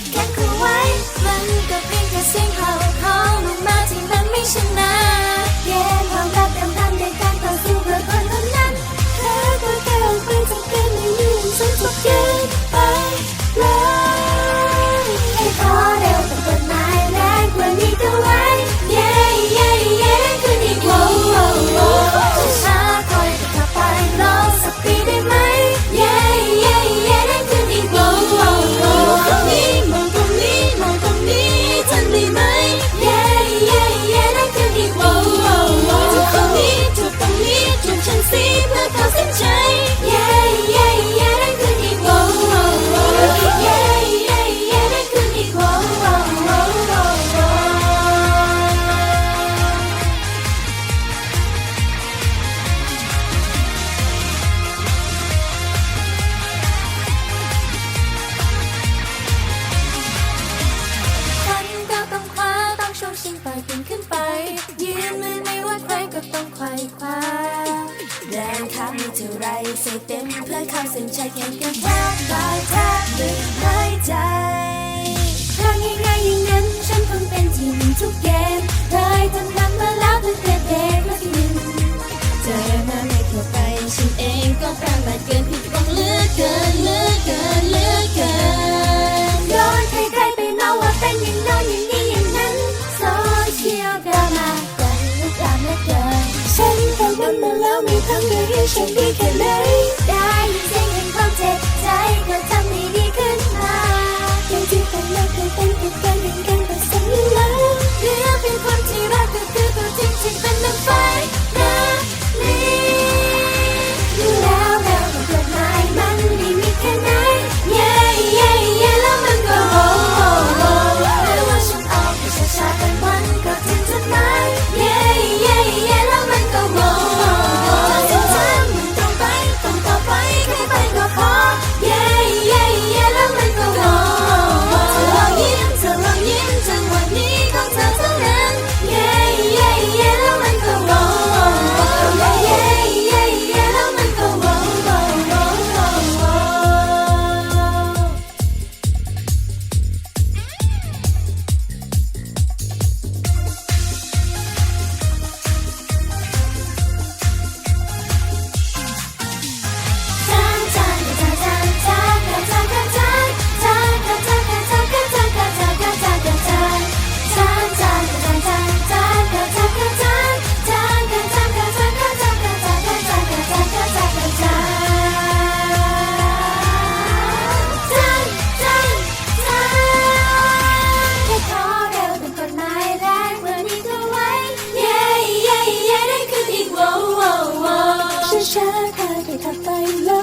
can't quite run the ไรใส่เต็มเพื่อเข้าเส้นชัยแข่งกันแทบตายแทบดึงหายใจทงยังไงอย่างนั้นฉันคงเป็นที่หนึ่งทุกเกมเคยทำนั้นมาแล้วตั้งแต่เด็ก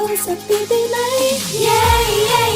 always a baby like yeah yeah